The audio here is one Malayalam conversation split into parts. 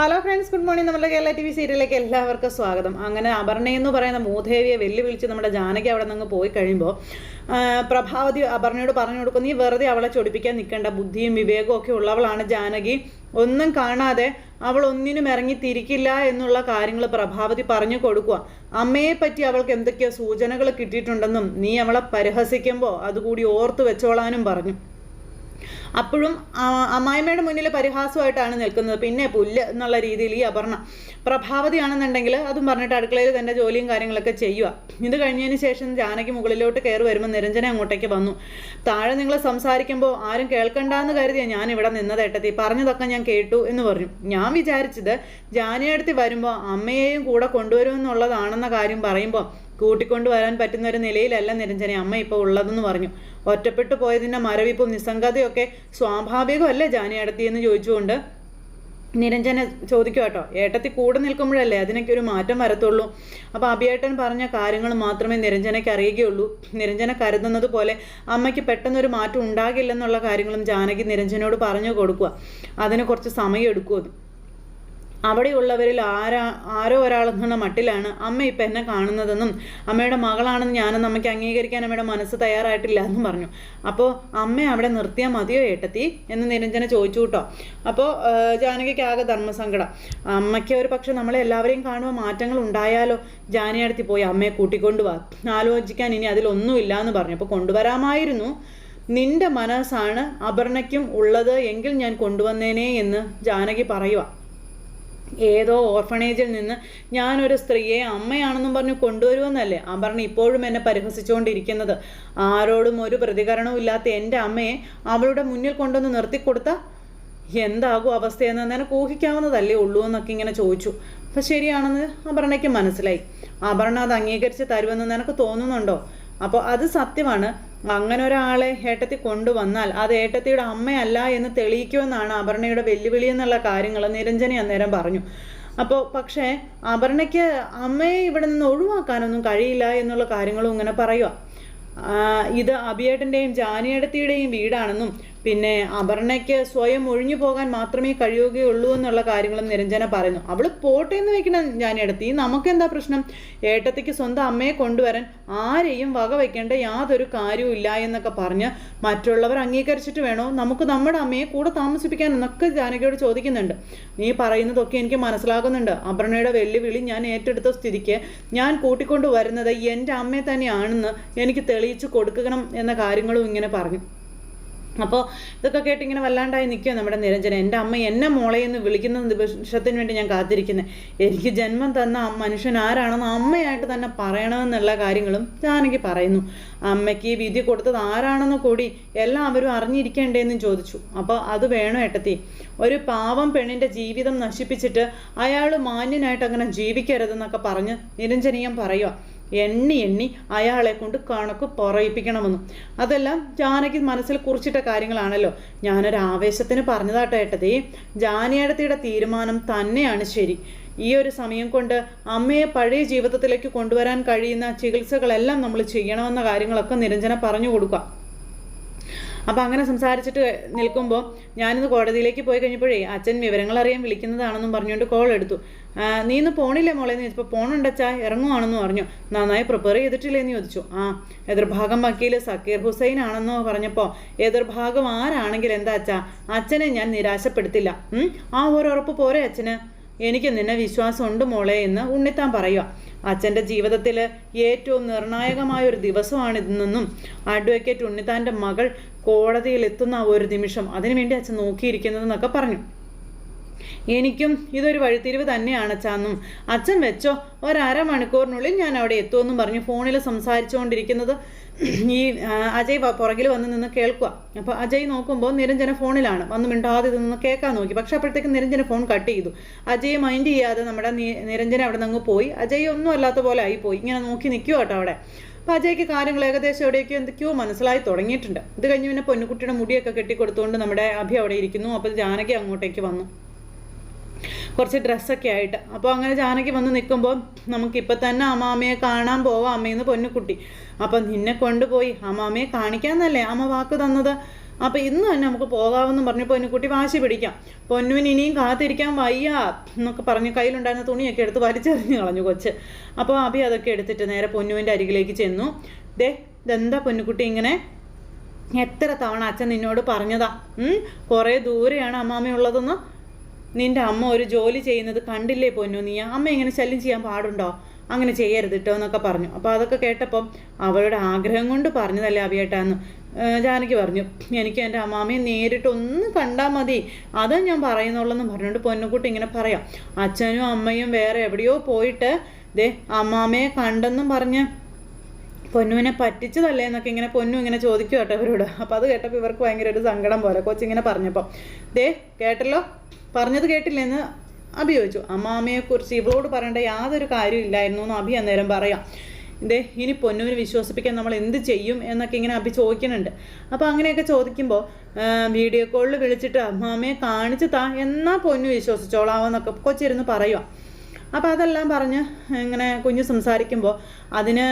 ഹലോ ഫ്രണ്ട്സ് ഗുഡ് മോർണിംഗ് നമ്മുടെ കേരള ടി വി സീരിയലിലേക്ക് എല്ലാവർക്കും സ്വാഗതം. അങ്ങനെ അപർണ എന്ന് പറയുന്ന മൂദേവിയെ വെല്ലുവിളിച്ച് നമ്മുടെ ജാനകി അവിടെ നിന്ന് പോയി കഴിയുമ്പോൾ പ്രഭാവതി അപർണയോട് പറഞ്ഞു കൊടുക്കും നീ വെറുതെ അവളെ ചൊടിപ്പിക്കാൻ നിൽക്കേണ്ട. ബുദ്ധിയും വിവേകവും ഒക്കെ ഉള്ളവളാണ് ജാനകി. ഒന്നും കാണാതെ അവൾ ഒന്നിനും ഇറങ്ങി തിരിക്കില്ല എന്നുള്ള കാര്യങ്ങൾ പ്രഭാവതി പറഞ്ഞു കൊടുക്കുക. അമ്മയെ പറ്റി അവൾക്ക് എന്തൊക്കെയോ സൂചനകൾ കിട്ടിയിട്ടുണ്ടെന്നും നീ അവളെ പരിഹസിക്കുമ്പോൾ അതുകൂടി ഓർത്ത് വെച്ചോളാനും പറഞ്ഞു. അപ്പോഴും അമ്മായിമ്മയുടെ മുന്നിൽ പരിഹാസമായിട്ടാണ് നിൽക്കുന്നത്. പിന്നെ പുല്ല് എന്നുള്ള രീതിയിൽ ഈ അപർണ പ്രഭാവതിയാണെന്നുണ്ടെങ്കിൽ അതും പറഞ്ഞിട്ട് അടുക്കളയിൽ തന്റെ ജോലിയും കാര്യങ്ങളൊക്കെ ചെയ്യുക. ഇത് കഴിഞ്ഞതിന് ശേഷം ജാനകി മുകളിലോട്ട് കയറി വരുമ്പോൾ നിരഞ്ജന അങ്ങോട്ടേക്ക് വന്നു. താഴെ നിങ്ങൾ സംസാരിക്കുമ്പോൾ ആരും കേൾക്കണ്ടെന്ന് കരുതിയ ഞാൻ ഇവിടെ നിന്നത് ഏട്ടത്തി. പറഞ്ഞതൊക്കെ ഞാൻ കേട്ടു എന്ന് പറഞ്ഞു. ഞാൻ വിചാരിച്ചത് ജാനിയടുത്ത് വരുമ്പോൾ അമ്മയെയും കൂടെ കൊണ്ടുവരുമെന്നുള്ളതാണെന്ന കാര്യം പറയുമ്പോൾ കൂട്ടിക്കൊണ്ടു വരാൻ പറ്റുന്ന ഒരു നിലയിലല്ല നിരഞ്ജന. അമ്മ ഇപ്പോൾ ഉള്ളതെന്ന് പറഞ്ഞു. ഒറ്റപ്പെട്ടു പോയതിന്റെ മരവിപ്പും നിസ്സംഗതയൊക്കെ സ്വാഭാവികമല്ലേ ജാനിയടത്തി എന്ന് ചോദിച്ചുകൊണ്ട് നിരഞ്ജന ചോദിക്കും കേട്ടോ ഏട്ടത്തി കൂടെ നിൽക്കുമ്പോഴല്ലേ അതിനൊക്കെ ഒരു മാറ്റം വരത്തുള്ളൂ? അപ്പോൾ അഭിയേട്ടൻ പറഞ്ഞ കാര്യങ്ങൾ മാത്രമേ നിരഞ്ജനയ്ക്ക് അറിയുകയുള്ളൂ. നിരഞ്ജന കരുതുന്നത് പോലെ അമ്മയ്ക്ക് പെട്ടെന്നൊരു മാറ്റം ഉണ്ടാകില്ലെന്നുള്ള കാര്യങ്ങളും ജാനകി നിരഞ്ജനോട് പറഞ്ഞു കൊടുക്കുക. അതിന് കുറച്ച് സമയം എടുക്കും അത്. അവിടെയുള്ളവരിൽ ആരാ ആരോ ഒരാളെന്ന മട്ടിലാണ് അമ്മ ഇപ്പം എന്നെ കാണുന്നതെന്നും അമ്മയുടെ മകളാണെന്ന് ഞാനും നമുക്ക് അംഗീകരിക്കാൻ അമ്മയുടെ മനസ്സ് തയ്യാറായിട്ടില്ല എന്നും പറഞ്ഞു. അപ്പോൾ അമ്മ അവിടെ നിർത്തിയാൽ മതിയോ ഏട്ടത്തി? എന്ന് നിരഞ്ജന ചോദിച്ചു കേട്ടോ. അപ്പോൾ ജാനകിക്ക് ആകെ ധർമ്മസങ്കടം. അമ്മയ്ക്ക് ഒരു പക്ഷെ നമ്മളെ എല്ലാവരെയും കാണുമ്പോൾ മാറ്റങ്ങൾ ഉണ്ടായാലോ? ജാനിയടുത്തി പോയി അമ്മയെ കൂട്ടിക്കൊണ്ടു വാ. ആലോചിക്കാൻ ഇനി അതിലൊന്നുമില്ല എന്ന് പറഞ്ഞു. അപ്പോൾ കൊണ്ടുവരാമായിരുന്നു. നിന്റെ മനസ്സാണ് അപർണയ്ക്കും ഉള്ളത് എങ്കിൽ ഞാൻ കൊണ്ടുവന്നേനെ എന്ന് ജാനകി പറയുക ഏതോ ഓർഫണേജിൽ നിന്ന് ഞാനൊരു സ്ത്രീയെ അമ്മയാണെന്നും പറഞ്ഞ് കൊണ്ടുവരുമെന്നല്ലേ? അപർണ ഇപ്പോഴും എന്നെ പരിഹസിച്ചുകൊണ്ടിരിക്കുന്നത്. ആരോടും ഒരു പ്രതികരണവും ഇല്ലാത്ത എന്റെ അമ്മയെ അവളുടെ മുന്നിൽ കൊണ്ടുവന്ന് നിർത്തിക്കൊടുത്ത? എന്താകും അവസ്ഥയെന്ന് നിനക്ക് ഊഹിക്കാവുന്നതല്ലേ ഉള്ളൂ എന്നൊക്കെ ഇങ്ങനെ ചോദിച്ചു. അപ്പം ശരിയാണെന്ന് അപർണയ്ക്ക് മനസ്സിലായി. അപർണ അത് അംഗീകരിച്ച് തരുമെന്ന് നിനക്ക് തോന്നുന്നുണ്ടോ? അപ്പോൾ അത് സത്യമാണ്. അങ്ങനെ ഒരാളെ ഏട്ടത്തി കൊണ്ടുവന്നാൽ അത് ഏട്ടത്തിയുടെ അമ്മയല്ല എന്ന് തെളിയിക്കുമെന്നാണ് അപർണയുടെ വെല്ലുവിളി എന്നുള്ള കാര്യങ്ങൾ നിരഞ്ജന അന്നേരം പറഞ്ഞു. അപ്പോൾ പക്ഷേ അപർണയ്ക്ക് അമ്മയെ ഇവിടെ നിന്ന് ഒഴിവാക്കാനൊന്നും കഴിയില്ല എന്നുള്ള കാര്യങ്ങളും ഇങ്ങനെ പറയുക ഇത് അഭിയേട്ടന്റെയും ജാനിയേടത്തിയുടെയും വീടാണെന്നും പിന്നെ അപർണയ്ക്ക് സ്വയം ഒഴിഞ്ഞു പോകാൻ മാത്രമേ കഴിയുകയുള്ളൂ എന്നുള്ള കാര്യങ്ങളും നിരഞ്ജന പറയുന്നു. അവൾ പോട്ടെ എന്ന് വെക്കണം ജാനിയടത്തി നമുക്കെന്താ പ്രശ്നം? ഏട്ടത്തിക്ക് സ്വന്തം അമ്മയെ കൊണ്ടുവരാൻ ആരെയും വക വയ്ക്കേണ്ട യാതൊരു കാര്യവും ഇല്ല എന്നൊക്കെ പറഞ്ഞ് മറ്റുള്ളവർ അംഗീകരിച്ചിട്ട് വേണോ? നമുക്ക് നമ്മുടെ അമ്മയെ കൂടെ താമസിപ്പിക്കാൻ എന്നൊക്കെ ജാനകിയോട് ചോദിക്കുന്നുണ്ട്. നീ പറയുന്നതൊക്കെ എനിക്ക് മനസ്സിലാകുന്നുണ്ട്. അപർണയുടെ വെല്ലുവിളി ഞാൻ ഏറ്റെടുത്ത സ്ഥിതിക്ക് ഞാൻ കൂട്ടിക്കൊണ്ടു വരുന്നത് എന്റെ അമ്മയെ തന്നെയാണെന്ന് എനിക്ക് തെളിയിച്ചു കൊടുക്കണം എന്ന കാര്യങ്ങളും ഇങ്ങനെ പറഞ്ഞു. അപ്പോൾ ഇതൊക്കെ കേട്ട് ഇങ്ങനെ വല്ലാണ്ടായി നിൽക്കുക നമ്മുടെ നിരഞ്ജന. എന്റെ അമ്മ എന്നെ മോളെ എന്ന് വിളിക്കുന്ന നിമിഷത്തിന് വേണ്ടി ഞാൻ കാത്തിരിക്കുന്നത് എനിക്ക് ജന്മം തന്ന മനുഷ്യൻ ആരാണെന്ന് അമ്മയായിട്ട് തന്നെ പറയണമെന്നുള്ള കാര്യങ്ങളും ജാനകി പറയുന്നു. അമ്മയ്ക്ക് വിധി കൊടുത്തത് ആരാണെന്ന് കൂടി എല്ലാവരും അറിഞ്ഞിരിക്കേണ്ടതെന്നും ചോദിച്ചു. അപ്പോൾ അത് വേണോ ഏട്ടത്തി? ഒരു പാവം പെണ്ണിന്റെ ജീവിതം നശിപ്പിച്ചിട്ട് അയാൾ മാന്യനായിട്ട് അങ്ങനെ ജീവിക്കരുതെന്നൊക്കെ പറഞ്ഞ് നിരഞ്ജനീയം പറയുക എണ്ണി എണ്ണി അയാളെ കൊണ്ട് കണക്ക് പറയിപ്പിക്കണമെന്നും. അതെല്ലാം ജാനകി മനസ്സിൽ കുറിച്ചിട്ട കാര്യങ്ങളാണല്ലോ. ഞാനൊരു ആവേശത്തിന് പറഞ്ഞതാട്ടോ ഏട്ടതേ ജാനിയേടത്തിയുടെ തീരുമാനം തന്നെയാണ് ശരി. ഈ ഒരു സമയം കൊണ്ട് അമ്മയെ പഴയ ജീവിതത്തിലേക്ക് കൊണ്ടുവരാൻ കഴിയുന്ന ചികിത്സകളെല്ലാം നമ്മൾ ചെയ്യണമെന്ന കാര്യങ്ങളൊക്കെ നിരഞ്ജന പറഞ്ഞു കൊടുക്കുക അപ്പോൾ അങ്ങനെ സംസാരിച്ചിട്ട് നിൽക്കുമ്പോൾ ഞാനിന്ന് കോടതിയിലേക്ക് പോയി കഴിഞ്ഞപ്പോഴേ അച്ഛൻ വിവരങ്ങൾ അറിയാൻ വിളിക്കുന്നതാണെന്നും പറഞ്ഞുകൊണ്ട് കോൾ എടുത്തു. നീ ഇന്ന് പോണില്ലേ മോളെ? എന്ന് ചോദിച്ചപ്പോൾ പോണുണ്ടച്ചാ ഇറങ്ങുവാണെന്ന് പറഞ്ഞു. നന്നായി പ്രിപ്പയർ ചെയ്തിട്ടില്ലേ എന്ന് ചോദിച്ചു. ആ എതിർഭാഗം വക്കീൽ സക്കീർ ഹുസൈൻ ആണെന്നോ പറഞ്ഞപ്പോൾ എതിർഭാഗം ആരാണെങ്കിൽ എന്താ അച്ഛാ? അച്ഛനെ ഞാൻ നിരാശപ്പെടുത്തില്ല. ആ ഒരു ഉറപ്പ് പോരെ അച്ഛന്? എനിക്ക് നിന്നെ വിശ്വാസമുണ്ട് മോളെ എന്ന് ഉണ്ണിത്താൻ പറയുക അച്ഛന്റെ ജീവിതത്തിൽ ഏറ്റവും നിർണായകമായ ഒരു ദിവസമാണിതെന്നും അഡ്വക്കേറ്റ് ഉണ്ണിത്താന്റെ മകൾ കോടതിയിൽ എത്തുന്ന ഒരു നിമിഷം. അതിനുവേണ്ടി അച്ഛൻ നോക്കിയിരിക്കുന്നതെന്നൊക്കെ പറഞ്ഞു. എനിക്കും ഇതൊരു വഴിത്തിരിവ് തന്നെയാണ് അച്ഛാന്നും. അച്ഛൻ വെച്ചോ ഒരമണിക്കൂറിനുള്ളിൽ ഞാൻ അവിടെ എത്തുമെന്നും പറഞ്ഞു ഫോണിൽ സംസാരിച്ചുകൊണ്ടിരിക്കുന്നത്. ഈ അജയ് പുറകിൽ വന്ന് നിന്ന് കേൾക്കുക. അപ്പോൾ അജയ് നോക്കുമ്പോൾ നിരഞ്ജന ഫോണിലാണ്. വന്ന് മിണ്ടാതെ നിന്ന് കേൾക്കാൻ നോക്കി. പക്ഷെ അപ്പോഴത്തേക്ക് നിരഞ്ജന ഫോൺ കട്ട് ചെയ്തു. അജയ് മൈൻഡ് ചെയ്യാതെ നമ്മുടെ നിരഞ്ജന അവിടെ നിന്ന് പോയി. അജയ് ഒന്നും അല്ലാത്ത പോലെ ആയിപ്പോയി ഇങ്ങനെ നോക്കി നിൽക്കുക കേട്ടോ അവിടെ. അപ്പോൾ അജയ്ക്ക് കാര്യങ്ങൾ ഏകദേശം എവിടെയൊക്കെയോ എന്തൊക്കെയോ മനസ്സിലായി തുടങ്ങിയിട്ടുണ്ട്. ഇത് കഴിഞ്ഞ് പിന്നെ പൊന്നുകുട്ടിയുടെ മുടിയൊക്കെ കെട്ടിക്കൊടുത്തുകൊണ്ട് നമ്മുടെ അഭി അവിടെ ഇരിക്കുന്നു. അപ്പോൾ ജാനകി അങ്ങോട്ടേക്ക് വന്നു. കുറച്ച് ഡ്രസ്സൊക്കെ ആയിട്ട്. അപ്പോൾ അങ്ങനെ ജാനകി വന്ന് നിൽക്കുമ്പോൾ നമുക്കിപ്പോൾ തന്നെ അമ്മാമ്മയെ കാണാൻ പോവാം അമ്മയെന്ന് പൊന്നുകുട്ടി. അപ്പം നിന്നെ കൊണ്ടുപോയി അമ്മാമ്മയെ കാണിക്കാമെന്നല്ലേ അമ്മ വാക്ക് തന്നത്. അപ്പം ഇന്ന് തന്നെ നമുക്ക് പോകാമെന്ന് പറഞ്ഞ് പൊന്നുകുട്ടി വാശി പിടിക്കാം. പൊന്നുവിന് ഇനിയും കാത്തിരിക്കാൻ വയ്യ എന്നൊക്കെ പറഞ്ഞ് കയ്യിലുണ്ടായിരുന്ന തുണിയൊക്കെ എടുത്ത് വലിച്ചെറിഞ്ഞ് കളഞ്ഞു കൊച്ച്. അപ്പോൾ അഭി അതൊക്കെ എടുത്തിട്ട് നേരെ പൊന്നുവിന്റെ അരികിലേക്ക് ചെന്നു. ദേ ഇതെന്താ പൊന്നുകുട്ടി ഇങ്ങനെ? എത്ര തവണ അച്ഛൻ നിന്നോട് പറഞ്ഞതാ? കുറേ ദൂരെയാണ് അമ്മാമ്മയുള്ളതെന്ന് നിന്റെ അമ്മ ഒരു ജോലി ചെയ്യുന്നത് കണ്ടില്ലേ പൊന്നു? നീ അമ്മ ഇങ്ങനെ ശല്യം ചെയ്യാൻ പാടുണ്ടോ? അങ്ങനെ ചെയ്യരുത് കേട്ടോ എന്നൊക്കെ പറഞ്ഞു. അപ്പോൾ അതൊക്കെ കേട്ടപ്പം അവളുടെ ആഗ്രഹം കൊണ്ട് പറഞ്ഞതല്ലേ അവിയേട്ടാന്ന് ജാനകി പറഞ്ഞു എനിക്ക് എന്റെ അമ്മാമ്മയെ നേരിട്ട് ഒന്ന് കണ്ടാൽ മതി. അതാ ഞാൻ പറയുന്നുള്ളെന്ന് പറഞ്ഞുകൊണ്ട് പൊന്നുകുട്ടി ഇങ്ങനെ പറയാം. അച്ഛനും അമ്മയും വേറെ എവിടെയോ പോയിട്ട് ദേ അമ്മാമ്മയെ കണ്ടെന്നും പറഞ്ഞ് പൊന്നുവിനെ പറ്റിച്ചതല്ലേ എന്നൊക്കെ ഇങ്ങനെ പൊന്നു ഇങ്ങനെ ചോദിക്കും കേട്ടോ ഇവരോട്. അപ്പോൾ അത് കേട്ടപ്പോൾ ഇവർക്ക് ഭയങ്കര ഒരു സങ്കടം പോലെ. കൊച്ചിങ്ങനെ പറഞ്ഞപ്പോൾ ദേ കേട്ടല്ലോ? പറഞ്ഞത് കേട്ടില്ലെന്ന് അഭി ചോദിച്ചു. അമ്മാമ്മയെക്കുറിച്ച് ഇവളോട് പറയേണ്ട യാതൊരു കാര്യവും ഇല്ലായിരുന്നു എന്ന് അഭി അന്നേരം പറയാം. ദേ ഇനി പൊന്നുവിനെ വിശ്വസിപ്പിക്കാൻ നമ്മൾ എന്ത് ചെയ്യും എന്നൊക്കെ ഇങ്ങനെ അഭി ചോദിക്കുന്നുണ്ട്. അപ്പോൾ അങ്ങനെയൊക്കെ ചോദിക്കുമ്പോൾ വീഡിയോ കോളിൽ വിളിച്ചിട്ട് അമ്മാമ്മയെ കാണിച്ചു താ എന്നാൽ പൊന്നു വിശ്വസിച്ചോളാവെന്നൊക്കെ കൊച്ചിരുന്ന് പറയുക അപ്പോൾ അതെല്ലാം പറഞ്ഞ് ഇങ്ങനെ കുഞ്ഞ് സംസാരിക്കുമ്പോൾ അതിന്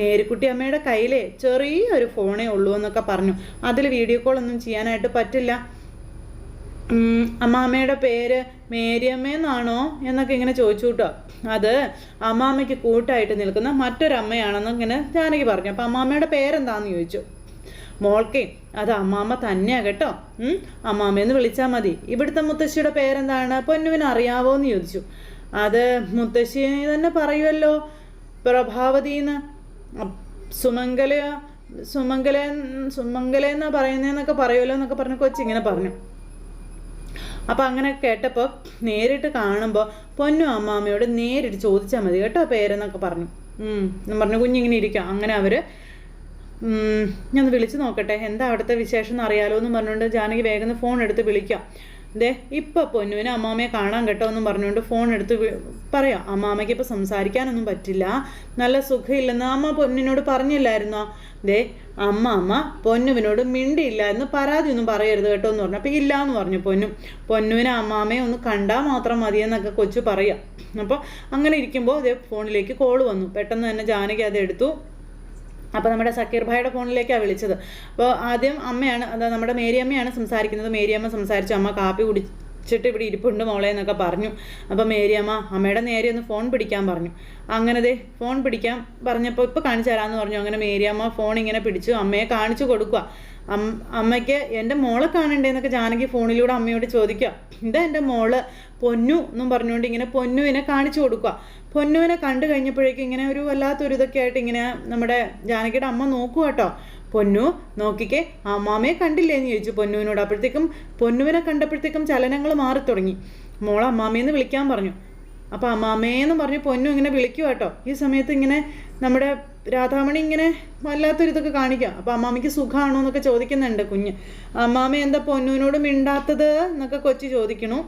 മേരിക്കുട്ടി അമ്മയുടെ കയ്യിലെ ചെറിയൊരു ഫോണേ ഉള്ളൂ എന്നൊക്കെ പറഞ്ഞു. അതിൽ വീഡിയോ കോൾ ഒന്നും ചെയ്യാനായിട്ട് പറ്റില്ല. അമ്മാമ്മയുടെ പേര് മേരിയമ്മയെന്നാണോ എന്നൊക്കെ ഇങ്ങനെ ചോദിച്ചു കേട്ടോ അത് അമ്മാമ്മയ്ക്ക് കൂട്ടായിട്ട് നിൽക്കുന്ന മറ്റൊരമ്മയാണെന്ന് ഇങ്ങനെ ജാനകി പറഞ്ഞു. അപ്പോൾ അമ്മാമ്മയുടെ പേരെന്താന്ന് ചോദിച്ചു. മോൾക്കേ അത് അമ്മാമ്മ തന്നെയാണ് കേട്ടോ. അമ്മാമ്മയെന്ന് വിളിച്ചാൽ മതി. ഇവിടുത്തെ മുത്തശ്ശിയുടെ പേരെന്താണ്? പൊന്നുവിന് അറിയാവോ എന്ന് ചോദിച്ചു. അത് മുത്തശ്ശി തന്നെ പറയുമല്ലോ പ്രഭാവതിന്ന്. സുമംഗല സുമംഗല സുമംഗല എന്നാ പറയുന്നതെന്നൊക്കെ പറയുമല്ലോ എന്നൊക്കെ പറഞ്ഞ് കൊച്ചിങ്ങനെ പറഞ്ഞു. അപ്പം അങ്ങനെ കേട്ടപ്പോൾ നേരിട്ട് കാണുമ്പോൾ പൊന്നു അമ്മാമ്മയോട് നേരിട്ട് ചോദിച്ചാൽ മതി കേട്ടോ പേരെന്നൊക്കെ പറഞ്ഞു. പറഞ്ഞു കുഞ്ഞിങ്ങനെ ഇരിക്കാം. അങ്ങനെ അവർ ഞാൻ വിളിച്ചു നോക്കട്ടെ. എന്താ അവിടുത്തെ വിശേഷം എന്ന് അറിയാലോ എന്ന് പറഞ്ഞുകൊണ്ട് ജാനകി വേഗം ഫോൺ എടുത്ത് വിളിക്കാം. ദേ ഇപ്പോൾ പൊന്നുവിന് അമ്മാമയെ കാണാൻ കേട്ടോ എന്നും പറഞ്ഞുകൊണ്ട് ഫോൺ എടുത്ത് പറയാം അമ്മാമയ്ക്ക് ഇപ്പോൾ സംസാരിക്കാനൊന്നും പറ്റില്ല. നല്ല സുഖമില്ലെന്ന് അമ്മ പൊന്നിനോട് പറഞ്ഞില്ലായിരുന്നോ? ദേ അമ്മ അമ്മ പൊന്നുവിനോട് മിണ്ടിയില്ല എന്ന് പരാതി ഒന്നും പറയരുത് കേട്ടോ എന്ന് പറഞ്ഞു. അപ്പോൾ ഇല്ല എന്ന് പറഞ്ഞു പൊന്നു. പൊന്നുവിനെ അമ്മാമയെ ഒന്ന് കണ്ടാൽ മാത്രം മതിയെന്നൊക്കെ കൊച്ചു പറയാം. അപ്പോൾ അങ്ങനെ ഇരിക്കുമ്പോൾ അതേ ഫോണിലേക്ക് കോൾ വന്നു. പെട്ടെന്ന് തന്നെ ജാനകി അത് എടുത്തു. അപ്പോൾ നമ്മുടെ സക്കീർ ഭായിയുടെ ഫോണിലേക്കാണ് വിളിച്ചത്. അപ്പോൾ ആദ്യം അമ്മയാണ് അതാ നമ്മുടെ മേരിയമ്മയാണ് സംസാരിക്കുന്നത്. മേരിയമ്മ സംസാരിച്ചു അമ്മ കാപ്പി കുടിച്ചിട്ട് ഇവിടെ ഇരിപ്പുണ്ട് മോളെ എന്നൊക്കെ പറഞ്ഞു. അപ്പോൾ മേരിയമ്മ അമ്മയുടെ നേരെ ഒന്ന് ഫോൺ പിടിക്കാൻ പറഞ്ഞു. അങ്ങനെ ദേ ഫോൺ പിടിക്കാൻ പറഞ്ഞപ്പോൾ ഇപ്പോൾ കാണിച്ചു തരാമെന്ന് പറഞ്ഞു. അങ്ങനെ മേരിയമ്മ ഫോൺ ഇങ്ങനെ പിടിച്ചു അമ്മയെ കാണിച്ചു കൊടുക്കുക അമ്മയ്ക്ക് എന്റെ മോളെ കാണണ്ടേന്നൊക്കെ ജാനകി ഫോണിലൂടെ അമ്മയോട് ചോദിക്കുക ഇതാ എന്റെ മോൾ പൊന്നു എന്നും പറഞ്ഞുകൊണ്ട് ഇങ്ങനെ പൊന്നുവിനെ കാണിച്ചു കൊടുക്കുക പൊന്നുവിനെ കണ്ടു കഴിഞ്ഞപ്പോഴേക്കും ഇങ്ങനെ ഒരു വല്ലാത്തൊരു ഇതൊക്കെ ആയിട്ട് ഇങ്ങനെ നമ്മുടെ ജാനകിയുടെ അമ്മ നോക്കുക കേട്ടോ പൊന്നു നോക്കിക്കേ അമ്മാമ്മയെ കണ്ടില്ലേ എന്ന് ചോദിച്ചു പൊന്നുവിനോട്. അപ്പോഴത്തേക്കും പൊന്നുവിനെ കണ്ടപ്പോഴത്തേക്കും ചലനങ്ങൾ മാറി തുടങ്ങി മോളെ അമ്മാമ്മയെന്ന് വിളിക്കാൻ പറഞ്ഞു. അപ്പോൾ അമ്മാമ്മയെന്ന് പറഞ്ഞു പൊന്നു ഇങ്ങനെ വിളിക്കുക കേട്ടോ ഈ സമയത്ത് ഇങ്ങനെ നമ്മുടെ രാധാമണി ഇങ്ങനെ വല്ലാത്തൊരു ഇതൊക്കെ കാണിക്കുക അപ്പോൾ അമ്മാമ്മയ്ക്ക് സുഖമാണോ എന്നൊക്കെ ചോദിക്കുന്നുണ്ട് കുഞ്ഞ്. അമ്മാമ്മ എന്താ പൊന്നുവിനോട് മിണ്ടാത്തത് എന്നൊക്കെ കൊച്ചു ചോദിക്കണു.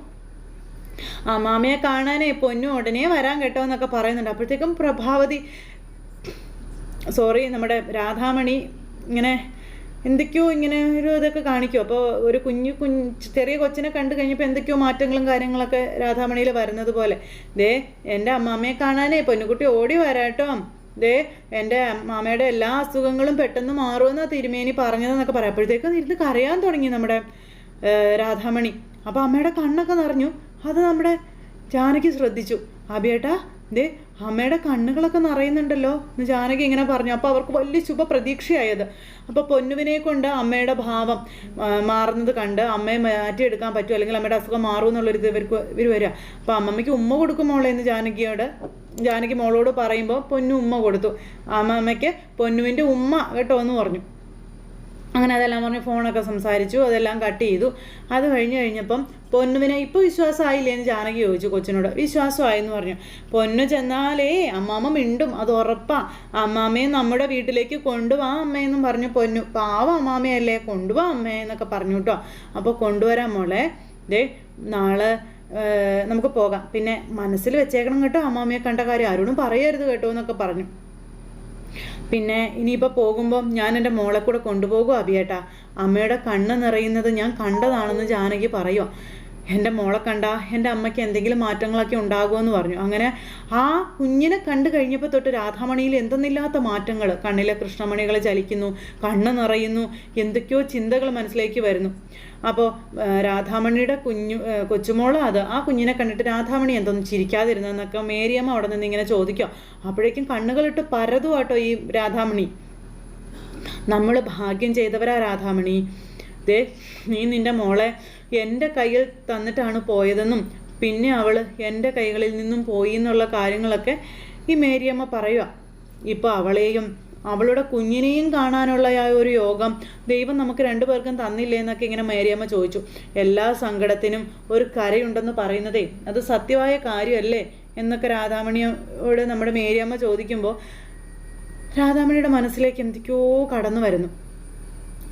അമ്മാമ്മയെ കാണാനേ പൊന്നു ഉടനെ വരാൻ കേട്ടോ എന്നൊക്കെ പറയുന്നുണ്ട്. അപ്പോഴത്തേക്കും പ്രഭാവതി സോറി നമ്മുടെ രാധാമണി ഇങ്ങനെ എന്തൊക്കെയോ ഇങ്ങനെ ഒരു ഇതൊക്കെ കാണിക്കും. അപ്പോൾ ഒരു കുഞ്ഞു കുഞ്ഞ് ചെറിയ കൊച്ചിനെ കണ്ടു കഴിഞ്ഞപ്പോൾ എന്തൊക്കെയോ മാറ്റങ്ങളും കാര്യങ്ങളൊക്കെ രാധാമണിയിൽ വരുന്നത് പോലെ. ദേ എന്റെ അമ്മാമ്മയെ കാണാനേ പൊന്നുകുട്ടി ഓടി വരാട്ടോ ദേ എന്റെ അമ്മാമ്മയുടെ എല്ലാ അസുഖങ്ങളും പെട്ടെന്ന് മാറുമെന്നാണ് തിരുമേനി പറഞ്ഞതെന്നൊക്കെ പറയാം. അപ്പോഴത്തേക്കും ഇരുന്ന് കരയാൻ തുടങ്ങി നമ്മുടെ രാധാമണി. അപ്പോൾ അമ്മയുടെ കണ്ണൊക്കെ നിറഞ്ഞു. അത് നമ്മുടെ ജാനകി ശ്രദ്ധിച്ചു. അബിയേട്ടാ ദേ അമ്മയുടെ കണ്ണുകളൊക്കെ നിറയുന്നുണ്ടല്ലോ എന്ന് ജാനകി ഇങ്ങനെ പറഞ്ഞു. അപ്പോൾ അവർക്ക് വലിയ ശുഭ പ്രതീക്ഷയായത് അപ്പോൾ പൊന്നുവിനെ കൊണ്ട് അമ്മയുടെ ഭാവം മാറുന്നത് കണ്ട് അമ്മയെ മാറ്റിയെടുക്കാൻ പറ്റും അല്ലെങ്കിൽ അമ്മയുടെ അസുഖം മാറും എന്നുള്ളൊരു ഇത് ഇവർക്ക് ഇവർ വരിക അപ്പോൾ അമ്മമ്മയ്ക്ക് ഉമ്മ കൊടുക്കും മോളെ എന്ന് ജാനകിയോട് ജാനകി മോളോട് പറയുമ്പോൾ പൊന്നു ഉമ്മ കൊടുത്തു. അമ്മമ്മയ്ക്ക് പൊന്നുവിന്റെ ഉമ്മ കേട്ടോ എന്ന് പറഞ്ഞു. അങ്ങനെ അതെല്ലാം പറഞ്ഞ് ഫോണൊക്കെ സംസാരിച്ചു അതെല്ലാം കട്ട് ചെയ്തു. അത് കഴിഞ്ഞ് കഴിഞ്ഞപ്പം പൊന്നുവിനെ ഇപ്പോൾ വിശ്വാസമായില്ലേ? എന്ന് ജാനകി ചോദിച്ചു കൊച്ചിനോട്. വിശ്വാസമായെന്ന് പറഞ്ഞു. പൊന്നു ചെന്നാലേ അമ്മാമ്മ മിണ്ടും അത് ഉറപ്പാ. അമ്മാമ്മയെ നമ്മുടെ വീട്ടിലേക്ക് കൊണ്ടുവാ അമ്മയെന്നും പറഞ്ഞു പൊന്നു. പാവ അമ്മാമ്മയല്ലേ കൊണ്ടുവാ അമ്മേ എന്നൊക്കെ പറഞ്ഞു കേട്ടോ അപ്പോൾ കൊണ്ടുവരാം മോളെ. ദേ നാളെ നമുക്ക് പോകാം. പിന്നെ മനസ്സിൽ വെച്ചേക്കണം കേട്ടോ അമ്മാമ്മയെ കണ്ട കാര്യം. ആരോടും പറയരുത് കേട്ടോ എന്നൊക്കെ പറഞ്ഞു. പിന്നെ ഇനിയിപ്പോൾ പോകുമ്പോൾ ഞാൻ എന്റെ മോളെ കൂടെ കൊണ്ടുപോകും അബിയേട്ടാ. അമ്മയുടെ കണ്ണ് നിറയുന്നത് ഞാൻ കണ്ടതാണെന്ന് ജാനകി പറയും എന്റെ മോളെ കണ്ട എന്റെ അമ്മയ്ക്ക് എന്തെങ്കിലും മാറ്റങ്ങളൊക്കെ ഉണ്ടാകുമെന്ന് പറഞ്ഞു. അങ്ങനെ ആ കുഞ്ഞിനെ കണ്ടു കഴിഞ്ഞപ്പോൾ തൊട്ട് രാധാമണിയിൽ എന്തെന്നില്ലാത്ത മാറ്റങ്ങൾ. കണ്ണിലെ കൃഷ്ണമണികൾ ചലിക്കുന്നു കണ്ണ് നിറയുന്നു എന്തൊക്കെയോ ചിന്തകൾ മനസ്സിലേക്ക് വരുന്നു. അപ്പോൾ രാധാമണിയുടെ കുഞ്ഞു കൊച്ചുമോൾ അത് ആ കുഞ്ഞിനെ കണ്ടിട്ട് രാധാമണി എന്തൊന്നും ചിരിക്കാതിരുന്നതെന്നൊക്കെ മേരിയമ്മ അവിടെ നിന്ന് ഇങ്ങനെ ചോദിക്കുക. അപ്പോഴേക്കും കണ്ണുകളിട്ട് പരതുവാട്ടോ ഈ രാധാമണി. നമ്മൾ ഭാഗ്യം ചെയ്തവരാ രാധാമണി. ദേ നീ നിന്റെ മോളെ എന്റെ കയ്യിൽ തന്നിട്ടാണ് പോയതെന്നും പിന്നെ അവൾ എന്റെ കൈകളിൽ നിന്നും പോയി എന്നുള്ള കാര്യങ്ങളൊക്കെ ഈ മേരിയമ്മ പറയുക ഇപ്പോൾ അവളെയും അവളുടെ കുഞ്ഞിനെയും കാണാനുള്ള ആ ഒരു യോഗം ദൈവം നമുക്ക് രണ്ടു പേർക്കും തന്നില്ലേ എന്നൊക്കെ ഇങ്ങനെ മേരിയമ്മ ചോദിച്ചു. എല്ലാ സങ്കടത്തിനും ഒരു കരയുണ്ടെന്ന് പറയുന്നതേ അത് സത്യമായ കാര്യമല്ലേ? എന്നൊക്കെ രാധാമണിയോട് നമ്മുടെ മേരിയമ്മ ചോദിക്കുമ്പോൾ രാധാമണിയുടെ മനസ്സിലേക്ക് എന്തൊക്കെയോ കടന്നു വരുന്നു.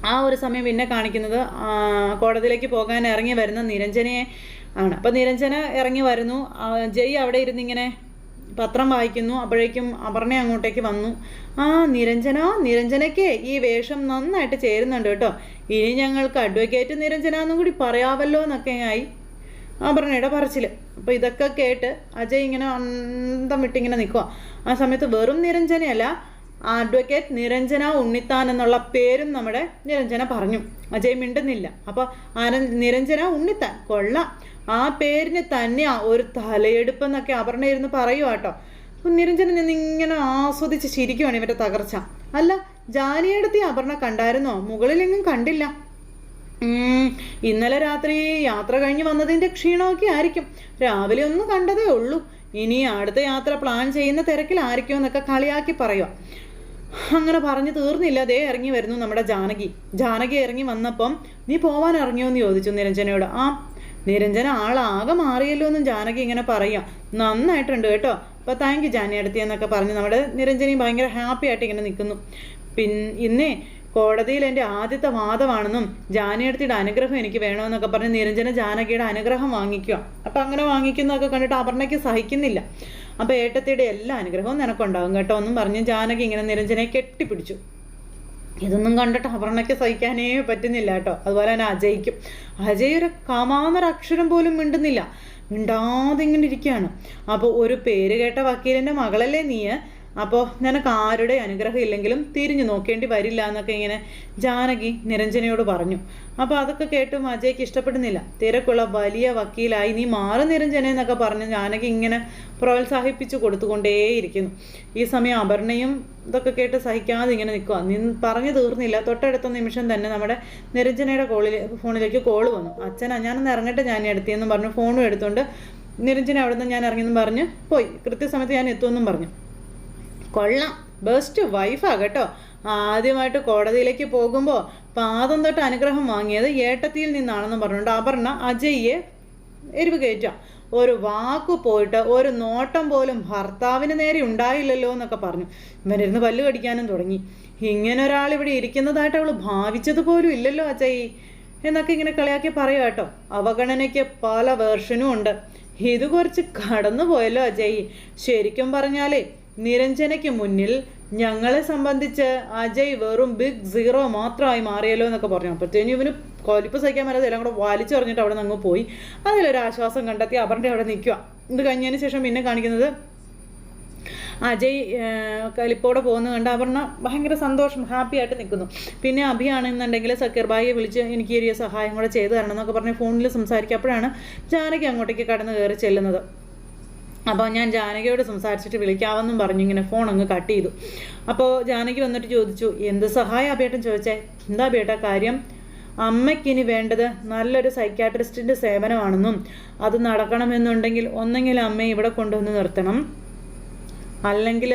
ആ ഒരു സമയം പിന്നെ കാണിക്കുന്നത് കോടതിയിലേക്ക് പോകാൻ ഇറങ്ങി വരുന്ന നിരഞ്ജനയെ ആണ്. അപ്പം നിരഞ്ജന ഇറങ്ങി വരുന്നു. ജയ് അവിടെ ഇരുന്നിങ്ങനെ പത്രം വായിക്കുന്നു. അപ്പോഴേക്കും അപർണ അങ്ങോട്ടേക്ക് വന്നു. ആ നിരഞ്ജന നിരഞ്ജനയ്ക്ക് ഈ വേഷം നന്നായിട്ട് ചേരുന്നുണ്ട് കേട്ടോ. ഇനി ഞങ്ങൾക്ക് അഡ്വക്കേറ്റ് നിരഞ്ജന എന്നും കൂടി പറയാവല്ലോ എന്നൊക്കെ ആയി അപർണയുടെ പറച്ചിൽ അപ്പോൾ ഇതൊക്കെ കേട്ട് അജയ് ഇങ്ങനെ അന്തം വിട്ടിങ്ങനെ നിൽക്കുക ആ സമയത്ത് വെറും നിരഞ്ജനയല്ല അഡ്വക്കേറ്റ് നിരഞ്ജന ഉണ്ണിത്താൻ എന്നുള്ള പേരും നമ്മുടെ നിരഞ്ജന പറഞ്ഞു. അജയ് മിണ്ടുന്നില്ല. അപ്പോൾ ആന നിരഞ്ജന ഉണ്ണിത്താൻ കൊള്ളാം. ആ പേരിന് തന്നെയാ ഒരു തലയെടുപ്പ് എന്നൊക്കെ അപർണ ഇരുന്ന് പറയുക കേട്ടോ. നിരഞ്ജന നിന്ന് ഇങ്ങനെ ആസ്വദിച്ച് ചിരിക്കുവാണ് ഇവരുടെ തകർച്ച. അല്ല ജാനിയടുത്തി അപർണ കണ്ടായിരുന്നോ? മുകളിലെങ്ങും കണ്ടില്ല. ഇന്നലെ രാത്രി യാത്ര കഴിഞ്ഞ് വന്നതിന്റെ ക്ഷീണമൊക്കെ ആയിരിക്കും. രാവിലെ ഒന്നും കണ്ടതേ ഉള്ളൂ. ഇനി അടുത്ത യാത്ര പ്ലാൻ ചെയ്യുന്ന തിരക്കിലായിരിക്കും എന്നൊക്കെ കളിയാക്കി പറയുക അങ്ങനെ പറഞ്ഞു തീർന്നില്ല. ദേ ഇറങ്ങി വരുന്നു നമ്മുടെ ജാനകി. ജാനകി ഇറങ്ങി വന്നപ്പം നീ പോവാൻ ഇറങ്ങിയോ എന്ന് ചോദിച്ചു നിരഞ്ജനയോട്. ആ നിരഞ്ജന ആളാകെ മാറിയല്ലോ എന്നും ജാനകി ഇങ്ങനെ പറയാം. നന്നായിട്ടുണ്ട് കേട്ടോ. അപ്പോൾ താങ്ക് യു ജാനി അടുത്തി എന്നൊക്കെ പറഞ്ഞ് നമ്മുടെ നിരഞ്ജനി ഭയങ്കര ഹാപ്പി ആയിട്ട് ഇങ്ങനെ നിൽക്കുന്നു പിൻ ഇന്നേ കോടതിയിൽ എന്റെ ആദ്യത്തെ വാദമാണെന്നും ജാനിയടുത്തിയുടെ അനുഗ്രഹം എനിക്ക് വേണമെന്നൊക്കെ പറഞ്ഞ് നിരഞ്ജന ജാനകിയുടെ അനുഗ്രഹം വാങ്ങിക്കുക അപ്പം അങ്ങനെ വാങ്ങിക്കുന്നതൊക്കെ കണ്ടിട്ട് അപർണയ്ക്ക് സഹിക്കുന്നില്ല. അപ്പോൾ ഏട്ടത്തിയുടെ എല്ലാ അനുഗ്രഹവും നിനക്കുണ്ടാകും കേട്ടോ. ഒന്നും പറഞ്ഞ് ജാനകി ഇങ്ങനെ നിരഞ്ജനെ കെട്ടിപ്പിടിച്ചു. ഇതൊന്നും കണ്ടിട്ട് അപർണയ്ക്ക് സഹിക്കാനേ പറ്റുന്നില്ല കേട്ടോ. അതുപോലെ തന്നെ അജയ്ക്കും. അജയ് ഒരു കാമാന്നൊരു അക്ഷരം പോലും മിണ്ടുന്നില്ല. മിണ്ടാതെ ഇങ്ങനെ ഇരിക്കുകയാണ്. അപ്പോൾ ഒരു പേര് കേട്ട വക്കീലിന്റെ മകളല്ലേ നീ അപ്പോൾ നിനക്ക് ആരുടെ അനുഗ്രഹം ഇല്ലെങ്കിലും തിരിഞ്ഞു നോക്കേണ്ടി വരില്ല എന്നൊക്കെ ഇങ്ങനെ ജാനകി നിരഞ്ജനയോട് പറഞ്ഞു. അപ്പോൾ അതൊക്കെ കേട്ടും അജയ്ക്ക് ഇഷ്ടപ്പെടുന്നില്ല. തിരക്കുള്ള വലിയ വക്കീലായി നീ മാറി നിരഞ്ജന എന്നൊക്കെ പറഞ്ഞ് ജാനകി ഇങ്ങനെ പ്രോത്സാഹിപ്പിച്ചു കൊടുത്തുകൊണ്ടേയിരിക്കുന്നു. ഈ സമയം അപർണയും ഇതൊക്കെ കേട്ട് സഹിക്കാതെ ഇങ്ങനെ നിൽക്കുക നി പറഞ്ഞു തീർന്നില്ല. തൊട്ടടുത്ത നിമിഷം തന്നെ നമ്മുടെ നിരഞ്ജനയുടെ കോളിൽ ഫോണിലേക്ക് കോൾ വന്നു. അച്ഛനാ ഞാനൊന്ന് ഇറങ്ങട്ടെ ഞാൻ എടുത്തിയെന്നും പറഞ്ഞു ഫോണും എടുത്തുകൊണ്ട് നിരഞ്ജന അവിടെ നിന്ന് ഞാൻ ഇറങ്ങിയെന്നും പറഞ്ഞ് പോയി. കൃത്യസമയത്ത് ഞാൻ എത്തുമെന്നും പറഞ്ഞു. കൊള്ളാം. ബെസ്റ്റ് വൈഫാ കേട്ടോ. ആദ്യമായിട്ട് കോടതിയിലേക്ക് പോകുമ്പോൾ പാദം തൊട്ട് അനുഗ്രഹം വാങ്ങിയത് ഏട്ടത്തിയിൽ നിന്നാണെന്ന് പറഞ്ഞുകൊണ്ട് അപർണ അജയ്യെ എരിവ് കയറ്റുക ഒരു വാക്ക് പോയിട്ട് ഒരു നോട്ടം പോലും ഭർത്താവിന് നേരെ ഉണ്ടായില്ലല്ലോ എന്നൊക്കെ പറഞ്ഞു. ഇവനിരുന്ന് പല്ല് കടിക്കാനും തുടങ്ങി. ഇങ്ങനെ ഒരാൾ ഇവിടെ ഇരിക്കുന്നതായിട്ട് അവൾ ഭാവിച്ചത് പോലും ഇല്ലല്ലോ അജയ്. എന്നൊക്കെ ഇങ്ങനെ കളിയാക്കി പറയുക കേട്ടോ. അവഗണനയ്ക്ക് പല വേർഷനും ഉണ്ട്. ഇത് കുറച്ച് കടന്നു പോയല്ലോ അജയ്. ശരിക്കും പറഞ്ഞാലേ നിരഞ്ജനയ്ക്ക് മുന്നിൽ ഞങ്ങളെ സംബന്ധിച്ച് അജയ് വെറും ബിഗ് സീറോ മാത്രമായി മാറിയല്ലോ എന്നൊക്കെ പറഞ്ഞു. അപ്പോഴത്തേനും ഇവന് കൊലിപ്പ് സഹിക്കാൻ പറ്റാതെ എല്ലാം കൂടെ വലിച്ചെറിഞ്ഞിട്ട് അവിടെ നിന്ന് പോയി. അതിലൊരു ആശ്വാസം കണ്ടെത്തി അവരുടെ അവിടെ നിൽക്കുക. ഇത് കഴിഞ്ഞതിന് ശേഷം പിന്നെ കാണിക്കുന്നത് അജയ് കലിപ്പോടെ പോകുന്ന കണ്ട് അപർണ ഭയങ്കര സന്തോഷം ഹാപ്പി ആയിട്ട് നിൽക്കുന്നു. പിന്നെ അഭിയാണെന്നുണ്ടെങ്കിൽ സക്കീർ ബായിയെ വിളിച്ച് എനിക്ക് ചെറിയ സഹായം കൂടെ ചെയ്തു തരണം എന്നൊക്കെ പറഞ്ഞ് ഫോണിൽ സംസാരിക്കുക അപ്പോഴാണ് ജാനകി അങ്ങോട്ടേക്ക് കടന്നു കയറി ചെല്ലുന്നത്. അപ്പോൾ ഞാൻ ജാനകിയോട് സംസാരിച്ചിട്ട് വിളിക്കാമെന്നും പറഞ്ഞു ഇങ്ങനെ ഫോൺ അങ്ങ് കട്ട് ചെയ്തു. അപ്പോൾ ജാനകി വന്നിട്ട് ചോദിച്ചു എന്ത് സഹായം അബേട്ടൻ ചോദിച്ചേ? എന്താ ബേട്ട കാര്യം? അമ്മയ്ക്കിനി വേണ്ടത് നല്ലൊരു സൈക്യാട്രിസ്റ്റിന്റെ സേവനമാണെന്നും അത് നടക്കണമെന്നുണ്ടെങ്കിൽ ഒന്നെങ്കിൽ അമ്മയെ ഇവിടെ കൊണ്ടുവന്ന് നിർത്തണം. അല്ലെങ്കിൽ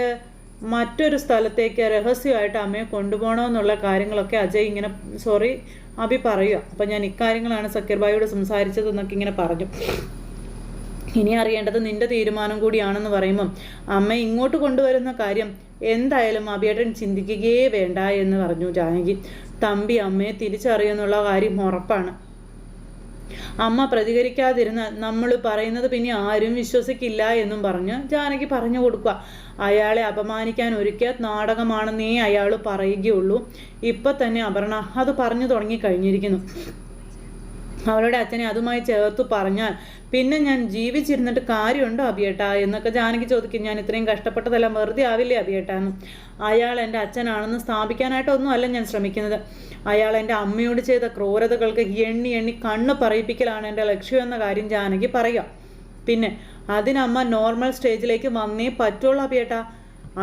മറ്റൊരു സ്ഥലത്തേക്ക് രഹസ്യമായിട്ട് അമ്മയെ കൊണ്ടുപോകണമെന്നുള്ള കാര്യങ്ങളൊക്കെ അജയ് ഇങ്ങനെ സോറി അഭി പറയുക. അപ്പം ഞാൻ ഇക്കാര്യങ്ങളാണ് സക്കീർ ബായിയോട് സംസാരിച്ചതെന്നൊക്കെ ഇങ്ങനെ പറഞ്ഞു. ഇനി അറിയേണ്ടത് നിന്റെ തീരുമാനം കൂടിയാണെന്ന് പറയുമ്പം അമ്മ ഇങ്ങോട്ട് കൊണ്ടുവരുന്ന കാര്യം എന്തായാലും അഭിയേട്ടൻ ചിന്തിക്കുകയേ വേണ്ട എന്ന് പറഞ്ഞു ജാനകി. തമ്പി അമ്മയെ തിരിച്ചറിയുന്നുള്ള കാര്യം ഉറപ്പാണ്. അമ്മ പ്രതികരിക്കാതിരുന്ന് നമ്മൾ പറയുന്നത് പിന്നെ ആരും വിശ്വസിക്കില്ല എന്നും പറഞ്ഞ് ജാനകി പറഞ്ഞു കൊടുക്കുക. അയാളെ അപമാനിക്കാൻ ഒരുക്കിയ നാടകമാണെന്നേ അയാൾ പറയുകയുള്ളൂ. ഇപ്പം തന്നെ അപർണ അത് പറഞ്ഞു തുടങ്ങി കഴിഞ്ഞിരിക്കുന്നു. അവളുടെ അച്ഛനെ അതുമായി ചേർത്ത് പറഞ്ഞാൽ പിന്നെ ഞാൻ ജീവിച്ചിരുന്നിട്ട് കാര്യമുണ്ടോ അഭിയേട്ടാ? എന്നൊക്കെ ജാനകി ചോദിക്കും. ഞാൻ ഇത്രയും കഷ്ടപ്പെട്ടതെല്ലാം വെറുതെ ആവില്ലേ അഭിയേട്ടാ എന്ന് അയാൾ എന്റെ അച്ഛനാണെന്ന് സ്ഥാപിക്കാനായിട്ടൊന്നും അല്ല ഞാൻ ശ്രമിക്കുന്നത്. അയാൾ എന്റെ അമ്മയോട് ചെയ്ത ക്രൂരതകൾക്ക് എണ്ണി എണ്ണി കണ്ണ് പറയിപ്പിക്കലാണ് എന്റെ ലക്ഷ്യം എന്ന കാര്യം ജാനകി പറയാം പിന്നെ അതിനമ്മ നോർമൽ സ്റ്റേജിലേക്ക് വന്നേ പറ്റുള്ളൂ അഭിയേട്ടാ.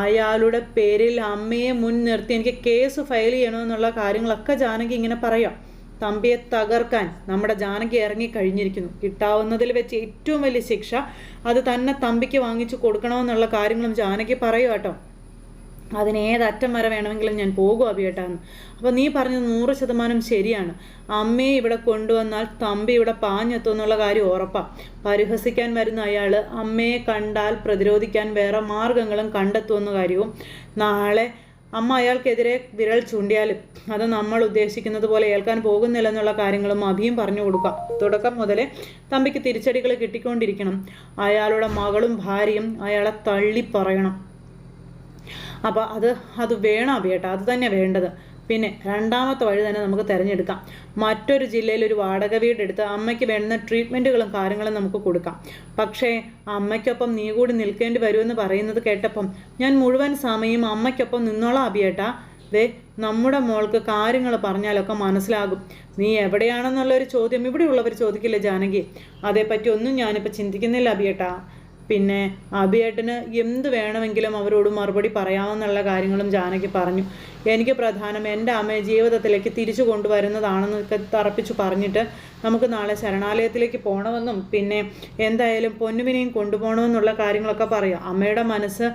അയാളുടെ പേരിൽ അമ്മയെ മുൻനിർത്തി എനിക്ക് കേസ് ഫയൽ ചെയ്യണമെന്നുള്ള കാര്യങ്ങളൊക്കെ ജാനകി ഇങ്ങനെ പറയാം. തമ്പിയെ തകർക്കാൻ നമ്മുടെ ജാനകി ഇറങ്ങി കഴിഞ്ഞിരിക്കുന്നു കിട്ടാവുന്നതിൽ വെച്ച് ഏറ്റവും വലിയ ശിക്ഷ അത് തന്നെ തമ്പിക്ക് വാങ്ങിച്ചു കൊടുക്കണമെന്നുള്ള കാര്യങ്ങളും ജാനകി പറയും കേട്ടോ. അതിന് ഏതറ്റം വരെ വേണമെങ്കിലും ഞാൻ പോകും അഭിയേട്ടാന്ന് അപ്പോൾ നീ പറഞ്ഞത് നൂറ് ശതമാനം ശരിയാണ്. അമ്മയെ ഇവിടെ കൊണ്ടുവന്നാൽ തമ്പി ഇവിടെ പാഞ്ഞെത്തും എന്നുള്ള കാര്യം ഉറപ്പാണ് പരിഹസിക്കാൻ വരുന്ന അയാൾ അമ്മയെ കണ്ടാൽ പ്രതിരോധിക്കാൻ വേറെ മാർഗങ്ങളും കണ്ടെത്തുമെന്ന കാര്യവും നാളെ അമ്മ അയാൾക്കെതിരെ വിരൽ ചൂണ്ടിയാലും അത് നമ്മൾ ഉദ്ദേശിക്കുന്നത് പോലെ ഏൽക്കാൻ പോകുന്നില്ലെന്നുള്ള കാര്യങ്ങളും അഭിയും പറഞ്ഞു കൊടുക്കാം. തുടക്കം മുതലേ തമ്പിക്ക് തിരിച്ചടികൾ കിട്ടിക്കൊണ്ടിരിക്കണം. അയാളുടെ മകളും ഭാര്യയും അയാളെ തള്ളി പറയണം അപ്പോൾ അത് അത് വേണം അഭിയേട്ടാ അത് തന്നെ വേണ്ടത്. പിന്നെ രണ്ടാമത്തെ വഴി തന്നെ നമുക്ക് തിരഞ്ഞെടുക്കാം. മറ്റൊരു ജില്ലയിൽ ഒരു വാടക വീടെടുത്ത് അമ്മയ്ക്ക് വേണ്ടുന്ന ട്രീറ്റ്മെന്റുകളും കാര്യങ്ങളും നമുക്ക് കൊടുക്കാം. പക്ഷേ അമ്മയ്ക്കൊപ്പം നീ കൂടി നിൽക്കേണ്ടി വരുമെന്ന് പറയുന്നത് കേട്ടപ്പം ഞാൻ മുഴുവൻ സമയം അമ്മയ്ക്കൊപ്പം നിന്നോളാം അഭിയേട്ടാ. ദേ നമ്മുടെ മോൾക്ക് കാര്യങ്ങൾ പറഞ്ഞാലൊക്കെ മനസ്സിലാകും. നീ എവിടെയാണെന്നുള്ളൊരു ചോദ്യം ഇവിടെയുള്ളവർ ചോദിക്കില്ല ജാനകി? അതേപ്പറ്റി ഒന്നും ഞാനിപ്പോൾ ചിന്തിക്കുന്നില്ല അഭിയേട്ടാ. പിന്നെ അഭിയേട്ടന് എന്ത് വേണമെങ്കിലും അവരോട് മറുപടി പറയാമെന്നുള്ള കാര്യങ്ങളും ജാനകി പറഞ്ഞു. എനിക്ക് പ്രധാനം എന്റെ അമ്മയെ ജീവിതത്തിലേക്ക് തിരിച്ചു കൊണ്ടുവരുന്നതാണെന്നൊക്കെ തറപ്പിച്ചു പറഞ്ഞിട്ട് നമുക്ക് നാളെ ശരണാലയത്തിലേക്ക് പോകണമെന്നും പിന്നെ എന്തായാലും പൊന്നുവിനെയും കൊണ്ടുപോകണമെന്നുള്ള കാര്യങ്ങളൊക്കെ പറയാം. അമ്മയുടെ മനസ്സ്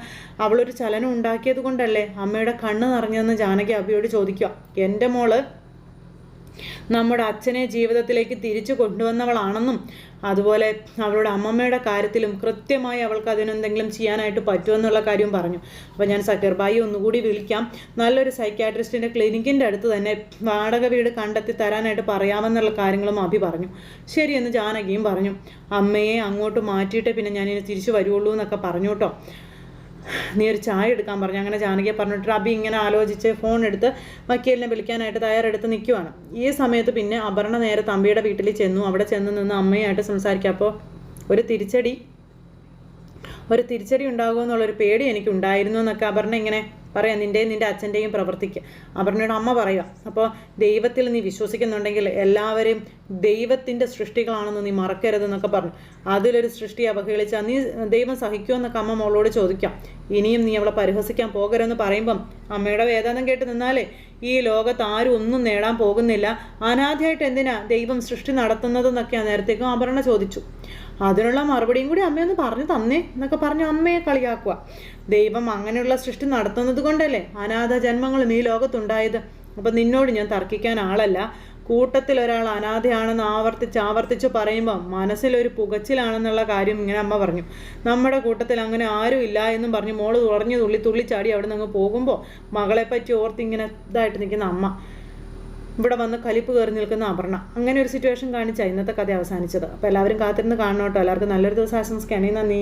അവളൊരു ചലനം ഉണ്ടാക്കിയത് കൊണ്ടല്ലേ അമ്മയുടെ കണ്ണ് നിറഞ്ഞതെന്ന് ജാനകി അഭിയോട് ചോദിക്കുക. എന്റെ മോൾ നമ്മുടെ അച്ഛനെ ജീവിതത്തിലേക്ക് തിരിച്ചു കൊണ്ടുവന്നവളാണെന്നും അതുപോലെ അവളുടെ അമ്മമ്മയുടെ കാര്യത്തിലും കൃത്യമായി അവൾക്ക് അതിനെന്തെങ്കിലും ചെയ്യാനായിട്ട് പറ്റുമെന്നുള്ള കാര്യവും പറഞ്ഞു. അപ്പോൾ ഞാൻ സക്കീർബായി ഒന്നുകൂടി വിളിക്കാം. നല്ലൊരു സൈക്യാട്രിസ്റ്റിന്റെ ക്ലിനിക്കിന്റെ അടുത്ത് തന്നെ വാടക വീട് കണ്ടെത്തി തരാനായിട്ട് പറയാമെന്നുള്ള കാര്യങ്ങളും അഭി പറഞ്ഞു. ശരിയെന്ന് ജാനകിയും പറഞ്ഞു. അമ്മയെ അങ്ങോട്ട് മാറ്റിയിട്ട് പിന്നെ ഞാനിനി തിരിച്ചു വരുള്ളൂ എന്നൊക്കെ പറഞ്ഞു കേട്ടോ. നീ ഒരു ചായ എടുക്കാൻ പറഞ്ഞു. അങ്ങനെ ജാനകിയെ പറഞ്ഞിട്ട് അബി ഇങ്ങനെ ആലോചിച്ച് ഫോൺ എടുത്ത് വക്കീലിനെ വിളിക്കാനായിട്ട് തയ്യാറെടുത്ത് നിൽക്കുവാണ് ഈ സമയത്ത് പിന്നെ അപർണ നേരെ തമ്പിയുടെ വീട്ടിൽ ചെന്നു. അവിടെ ചെന്ന് നിന്ന് അമ്മയായിട്ട് സംസാരിക്കുക അപ്പോൾ ഒരു തിരിച്ചടി ഒരു തിരിച്ചടി ഉണ്ടാകുമെന്നുള്ളൊരു പേടി എനിക്ക് ഉണ്ടായിരുന്നു എന്നൊക്കെ അപർണ ഇങ്ങനെ പറയാം. നിന്റെയും നിന്റെ അച്ഛന്റെയും പ്രവർത്തിക്കുക അപർണയുടെ അമ്മ പറയുക അപ്പോൾ ദൈവത്തിൽ നീ വിശ്വസിക്കുന്നുണ്ടെങ്കിൽ എല്ലാവരെയും ദൈവത്തിന്റെ സൃഷ്ടികളാണെന്ന് നീ മറക്കരുതെന്നൊക്കെ പറഞ്ഞു. അതിലൊരു സൃഷ്ടി അവഹേളിച്ചാൽ നീ ദൈവം സഹിക്കുമെന്നൊക്കെ അമ്മ മോളോട് ചോദിക്കാം. ഇനിയും നീ അവളെ പരിഹസിക്കാൻ പോകരുതെന്ന് പറയുമ്പം അമ്മയുടെ വേദാന്തം കേട്ട് നിന്നാലേ ഈ ലോകത്ത് ആരും ഒന്നും നേടാൻ പോകുന്നില്ല. അനാഥയായിട്ട് എന്തിനാ ദൈവം സൃഷ്ടി നടത്തുന്നതെന്നൊക്കെയാ നേരത്തേക്കും അപർണ ചോദിച്ചു. അതിനുള്ള മറുപടിയും കൂടി അമ്മയൊന്ന് പറഞ്ഞു തന്നേ എന്നൊക്കെ പറഞ്ഞു അമ്മയെ കളിയാക്കുക. ദൈവം അങ്ങനെയുള്ള സൃഷ്ടി നടത്തുന്നത് കൊണ്ടല്ലേ അനാഥ ജന്മങ്ങളും ഈ ലോകത്തുണ്ടായത്? അപ്പം നിന്നോട് ഞാൻ തർക്കിക്കാൻ ആളല്ല. കൂട്ടത്തിൽ ഒരാൾ അനാഥയാണെന്ന് ആവർത്തിച്ച് ആവർത്തിച്ച് പറയുമ്പോൾ മനസ്സിലൊരു പുകച്ചിലാണെന്നുള്ള കാര്യം ഇങ്ങനെ അമ്മ പറഞ്ഞു. നമ്മുടെ കൂട്ടത്തിൽ അങ്ങനെ ആരും ഇല്ല എന്നും പറഞ്ഞ് മോൾ തുറഞ്ഞു തുള്ളി തുള്ളിച്ചാടി അവിടെ നിന്ന് പോകുമ്പോൾ മകളെപ്പറ്റി ഓർത്ത് ഇങ്ങനെ ഇതായിട്ട് നിൽക്കുന്ന അമ്മ. ഇവിടെ വന്ന് കലിപ്പ് കയറി നിൽക്കുന്ന അപർണ. അങ്ങനെ ഒരു സിറ്റുവേഷൻ കാണിച്ചാൽ ഇന്നത്തെ കഥ അവസാനിച്ചത്. അപ്പോൾ എല്ലാവരും കാത്തിരുന്ന് കാണണം കേട്ടോ. എല്ലാവർക്കും നല്ലൊരു ദിവസം ആശംസിക്കുകയാണ്. നന്ദി